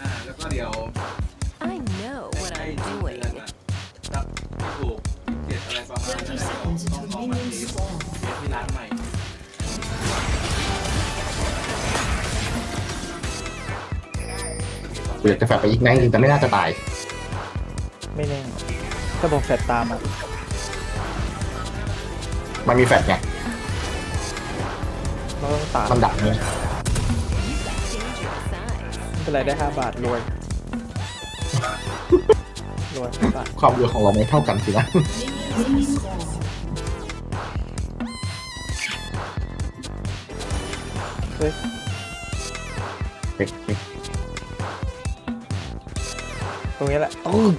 อ่าแล้วก็เดี๋ยว I know what ให้ I'm ให้ doing. เดือนอะจับไม่ถูกเจ็ดอะไรประมาณนั้นนะเดี๋ยวต้องลองมาเทสเทสที่ร้านใหม่กูอยากจะแฟดไปอีกแน่จริงแต่ไม่น่าจะตาย ไม่แน่ถ้าบอกแฟดตามอะมันมีแฟดไง เราต้องตามมันดักเนี่ย เป็นไรได้ห้าบาทรวยรวยห้าบาทความเร็วของเราไม่เท่ากันสินะเฮ้ยเฮ้ยเฮ้ยตรงนี้แหละอืม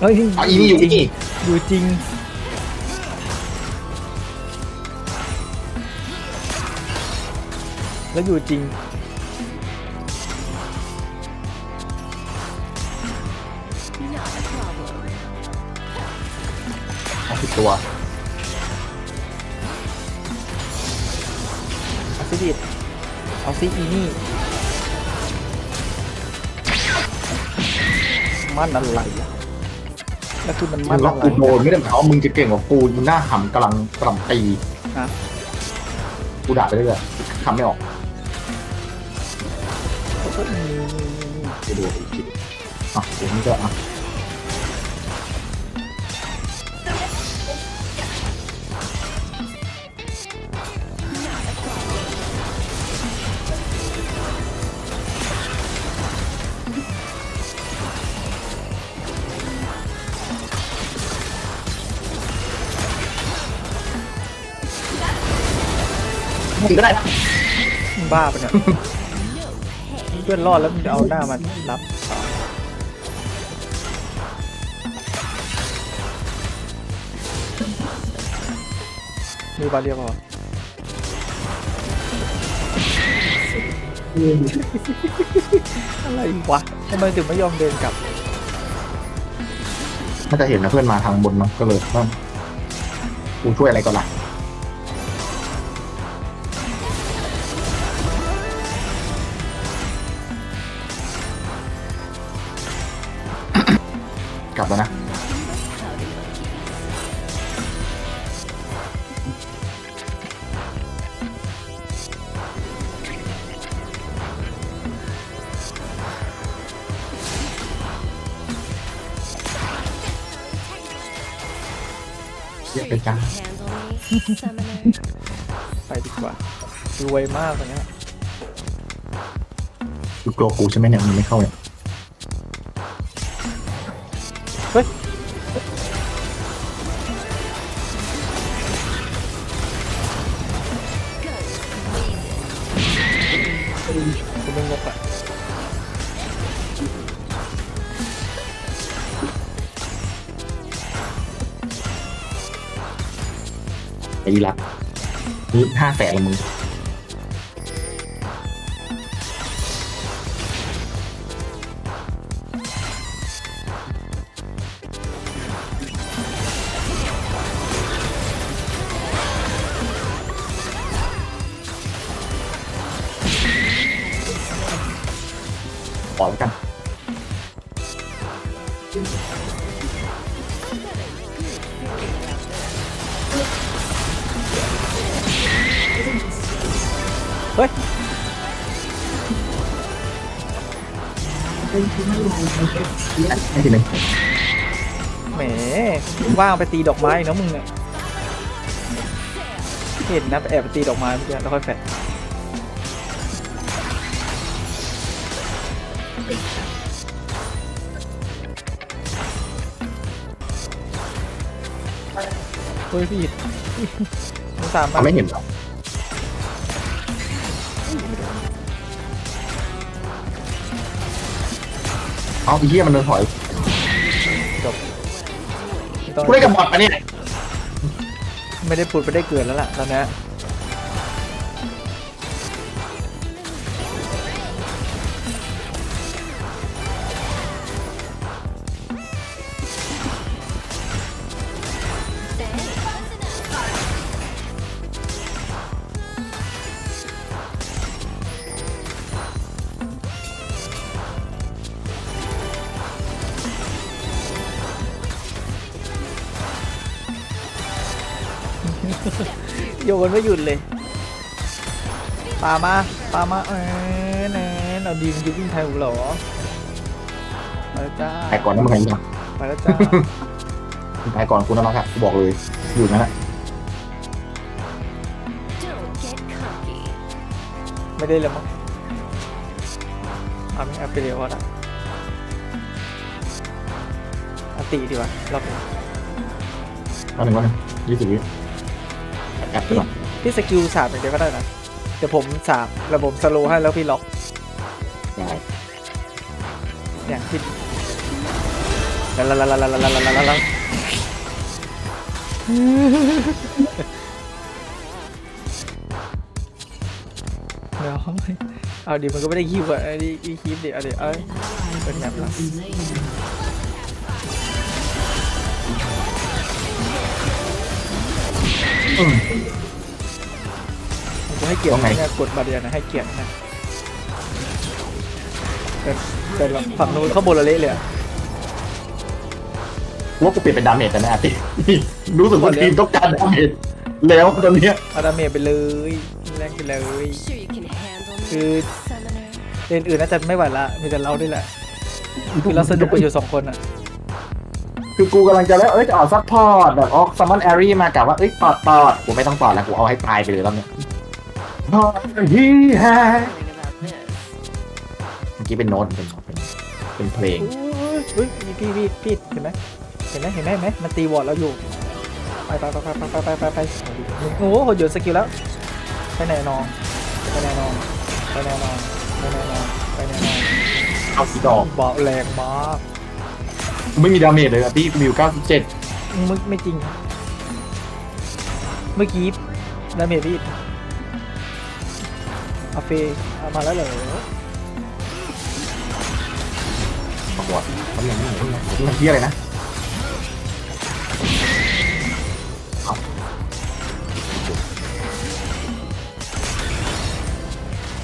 เฮ้ย เอาอีนี่อยู่จริงนี่ อยู่จริง แล้วอยู่จริง Not a problem. เอาผิดตัวเอาซิดิดเอาซิอีนี่ มันอะไรอะ แล้วคือมันมัมันนล็อกอะไรกูโดนไม่ได้หมายความว่ามึงจะเก่งกว่ากูมึงหน้าหำกำลังกำลังตีฮะกูด่าไปเรื่อยๆคำไม่ออกแล้วก็อีนี่นี่นี่นี่ไปดูอีกทีอะเดี๋ยวนี้ก็อะ มึงก็ได้นะมึงบ้าปะเนี่ย เพื่อนรอดแล้วมึงเอาหน้ามารับมีบาเรียพออะไรวะทำไมถึงไม่ยอมเดินกลับ น่าจะเห็นนะเพื่อนมาทางบนมั้งก็เลยว่ากูช่วยอะไรก่อนล่ะ ลับแล้วนะเยอะไปจ้า Handle me, summoner. ไปดีกว่า รวยมากตอนเนี้ยกูกลัวกูใช่ไหมเนี่ยมันไม่เข้าเนี่ย เฮ้ยกูไม่งกอะไอ้ละนี่ห้าแสนละมึง เฮ้ยให้ทีหนึ่งแหมว่างไปตีดอกไม้เนาะมึงเนี่ยเห็นนะไปแอบไปตีดอกไม้เมื่อกี้แล้วค่อยแฟดเฮ้ยพี่มึงสามารเขาถไม่เห็นหรอก เอาไอ้เหี้ยมันเดินถอยต้องกูได้กับบอดปะเนี่ย ไม่ได้พูดไปได้เกิดแล้วล่ะตอนเนี้ย โยนไม่หยุดเลยปามาปามาเออเนนเอาดีมนยุบวิ่งไทยหูเหรอไปแล้วจ้าตายก่อนนะมึงไงยังไปแล้วจ้าตายก่อนกูนะรักอะกูบอกเลยอยู่นั่นแหละ Don't get cocky. ไม่ได้เลยมั้งเอาไม่เอาไปเร็วก็ได้เอาตีดีกว่ารอบนี้วันหนึ่งวันหนึ่งยี่สิบวิ แอปไปพี่ก่อนพี่สกิลสามอย่างเดียวก็ได้นะเดี๋ยวผมสามแล้วผมสโลว์ให้แล้วพี่ล็อกได้เนี่ยพี่ลาลาลาลาลาลาลาลาลาลาเดี๋ยวเอาดิมันก็ไม่ได้คิวอะไอ้นี่อีคิวดิเอาดิเอ้ยเป็นแบบละ อืมผมให้เกียรติว่าไงเนี่ยกดบาเรียนะให้เกียรตินะแต่แต่แบบฝั่งนู้นเขาบนละเละเลยอะ ว่ากูเปลี่ยนเป็นดาเมจแต่ไม่อาติ รู้สึกว่าทีมต้องการดาเมจแล้วตอนเนี้ยเอาดาเมจไปเลยแรงไปเลย Sure you can handle คือ me, summoner. เลนอื่นน่าจะไม่ไหวละมีแต่เราด้วยแหละคือเราสนุกกันอยู่สองคนอะ คือกูกำลังจะแล้วเอ้ยจะออกซัพพอร์ตแบบออกซัมมอนแอรี่มากับว่าเอ้ยตอดตอดกูไม่ต้องตอดแล้วกูเอาให้ตายไปเลยรอบเนี้ยฮีแฮ Feeling about this. เมื่อกี้เป็นโน้ตเป็นเป็นเป็นเพลงเฮ้ยพี่พี่พี่เห็นไหมเห็นไหมเห็นไหมเห็นไหมมันตีวอร์ดเราอยู่ไปไปไปไปไปไปไปไปโอ้โหหดอยู่สกิลแล้วไปไหนนองไปไหนนองไปไหนนองไปไหนนองไปไหนนองเอาสีดอกเบาแรงมาก ไม่มีดาเมจเลยอะพี่มิวเก้าสิบเจ็ดมึงไม่จริง เมื่อกี้ดาเมจพี่อาเฟเอามาแล้วเหรอประกวดทำอย่างนี้ทำที่อะไรนะเอา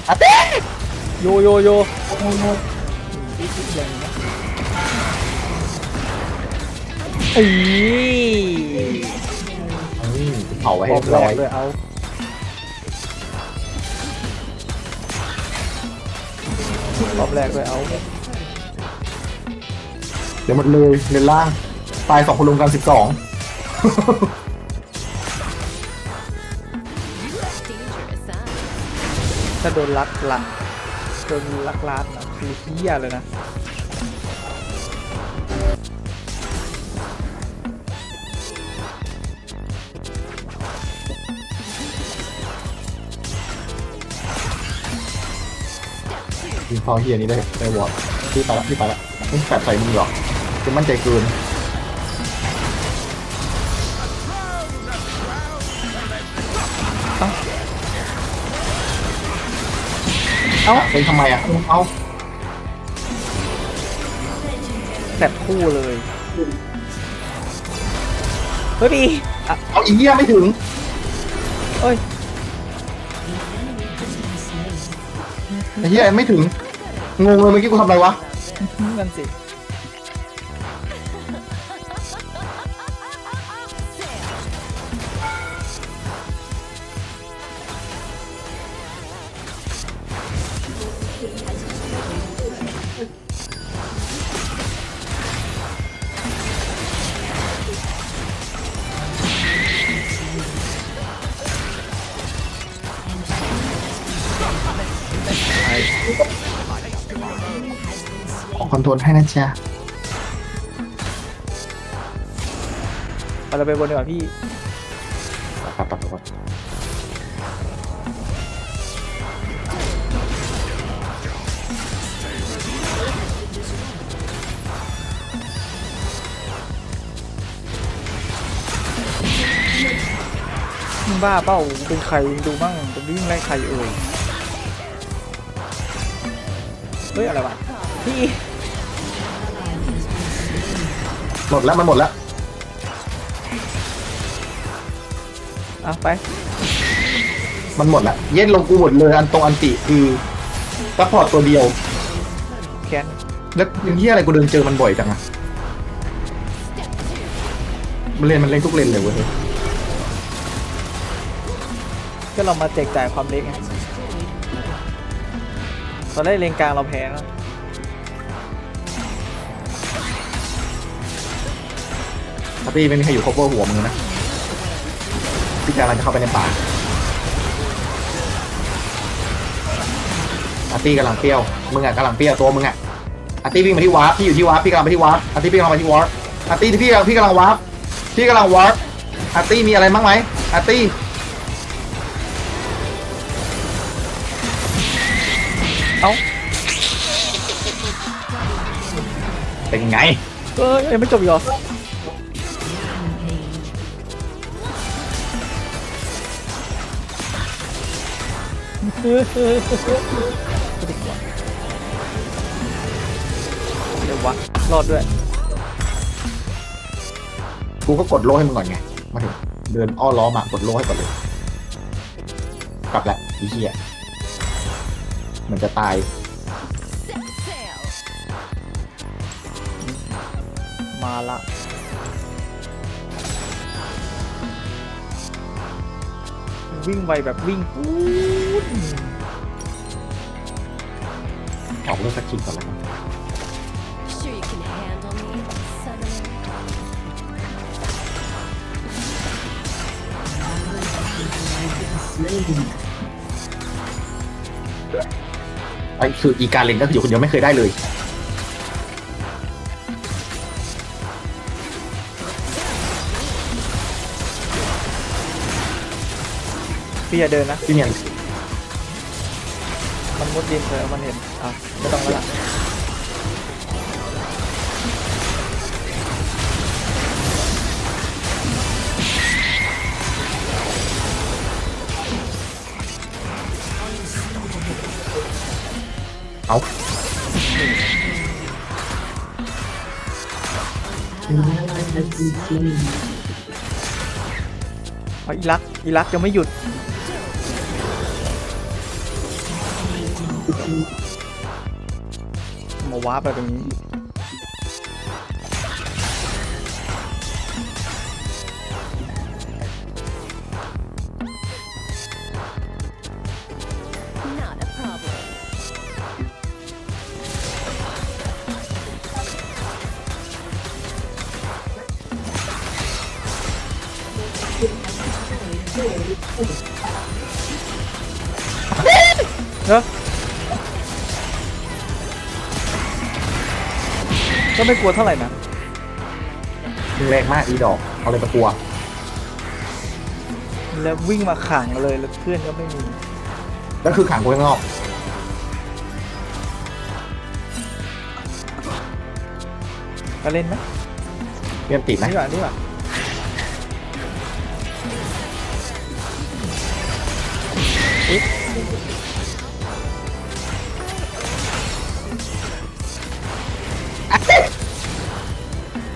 อาเต้โยโยโยอีกแรงนะ เอ้ยอืมเผาไว้ให้อมเรียบร้อยกเลยเอาบอมแรกเลยเอาเดี๋ยวหมดเลยเลนล่าง ตายสองคนรวมกันสิบสอง Dangerous, huh? ถ้าโดนลักลักโดนลักลานนะคือเฮียเลยนะ ยิงฟอเฮียนี้ได้ได้วอร์ดพี่ไปละพี่ไปละไม่แปดใส่มือหรอกจะมั่นใจเกินเอ้าเป็นทำไมอะเอาแสบคู่เลยเฮ้ยพี่อะเอาอีเหี้ยไม่ถึงเอ้ยไอ้เหี้ยไม่ถึง งงเลยเมื่อกี้กูทำอะไรวะ นั่นสิ คอนโทรลให้นะจ๊ะเอาเราไปบนดีกว่าพี่ปับปับปับปับมึงบ้าเปล่าเป็นใครดูมั่งจะวิ่งไล่ใครเอ่ยเฮ้ยอะไรวะพี่ หมดแล้วมันหมดแล้วอะไปมันหมดแล้วเย็นลงกูหมดเลยอันตรงอันติคือซัพพอร์ตตัวเดียว แคนแล้วยังเหี้ยอะไรกูเดินเจอมันบ่อยจังอะมันเล่นมันเล่นทุกเลนเลยเว้ยก็เรามาแจกจ่ายความเล็กไงตอนแรกเลนกลางเราแพ้แล้วาร์ตี้ไม่มีใครอยู่ cover หัวมึงนะพี่กำลังจะเข้าไปในป่าอาร์ตี้กำลังเปรี้ยวมึงอะกำลังเปรี้ยวตัวมึงอะอาร์ตี้วิ่งมาที่วาร์ปพี่อยู่ที่วาร์ปพี่กำลังไปที่วาร์ปอาร์ตี้พี่กำลังไปที่วาร์ปอาร์ตี้ที่พี่กำลังพี่กำลังวาร์ปพี่กำลังวาร์ปอาร์ตี้มีอะไรบ้างไหมอาร์ตี้เอ้าเป็นไงเออยังไม่จบอีกเหรอ เออเออเออดีกว่าเดี๋ยววะรอดด้วย กูก็กดโล่ให้มึงก่อนไง มาถึงเดินอ้อล้อมากดโล่ให้ก่อนเลย กลับแล้วอีเหี้ยเหมือนจะตาย Set sail. มาละวิ่งไวแบบวิ่งปู๊ ดออกเรื่องสักคิดก่อนแล้วกัน Sure you can handle me, summoner. ไอ้คืออีการเล่นก็คืออยู่คนเดียวไม่เคยได้เลย พี่อย่าเดินนะพี่เนียน มันมุดดินเธอมันเห็นอะไม่ต้องแล้วล่ะเอาอีรักอีรักยังไม่หยุด มาวาร์ปไปตรงนี้ Not a problem. เนอะ ก็ไม่กลัวเท่าไหร่นะมึงแรงมากอีดอกเอาเลยตะกัวแล้ววิ่งมาขังเลยแล้วเพื่อนก็ไม่มีแล้วคือขังกูข้างนอกก็เล่นไหมเรียนติดไหม นี่หว่านี่หว่า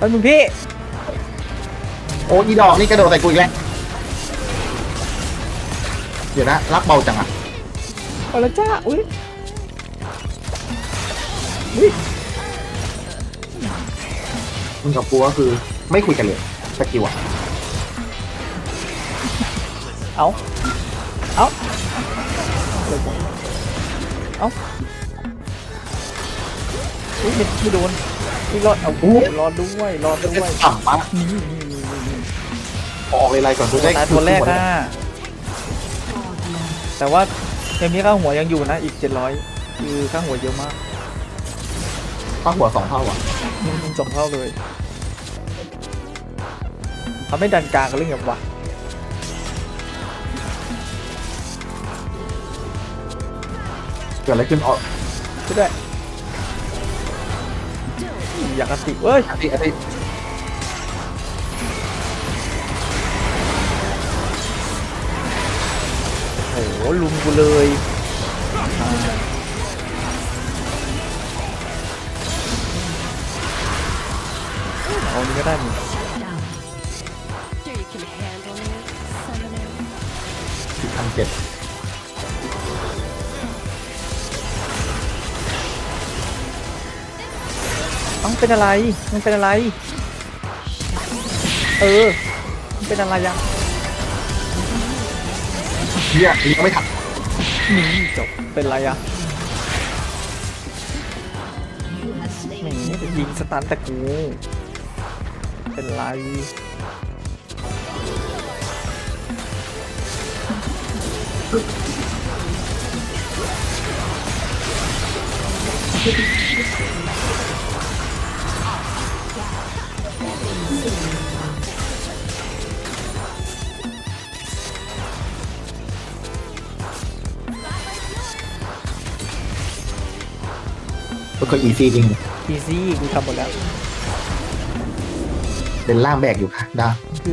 เฮ้ยมึงพี่ โอ้อีดอกนี่กระโดดใส่กูอีกแล้วเดี๋ยวนะรักเบาจังอะเอาละจ้า อุ้ยอุ้ยมึงกับกูก็คือไม่คุยกันเลยสกิลอะเอาเอาเลยบอกเอาอุ้ยไม่ไม่โดน ไม่รอดเอาโอ้รอดด้วยรอดด้วยต่ำมากนี่นี่นี่นี่นี่ออกเลยไรก่อนกูได้ตายตัวแรกนะแต่ว่าเกมนี้ค่าหัวยังอยู่นะอีก700คือค่าหัวเยอะมากข้าหัวสองเท่าอะมึงสองเท่าเลยเขาไม่ดันกลางกันเรื่องแบบวะเกิดอะไรขึ้นอ๋อช่วยด้วย อยากกระติเว้ยอาทิตย์อาทิตย์โอ้โหลุมกูเลยอ่าเอานี้ก็ได้นี่ Sure you can handle me, summoner. สิบพันเจ็ด เอ้าเป็นอะไร มันเป็นอะไร เออ มันเป็นอะไรยังเฮียยังไม่ทันนี่จบ เป็นไรอะแหมจะยิงสตันแต่กู เป็นไร ก็คืออีซี่จริงอีซี่กูทำหมดแล้ว เป็นล่างแบกอยู่ค่ะดาคือ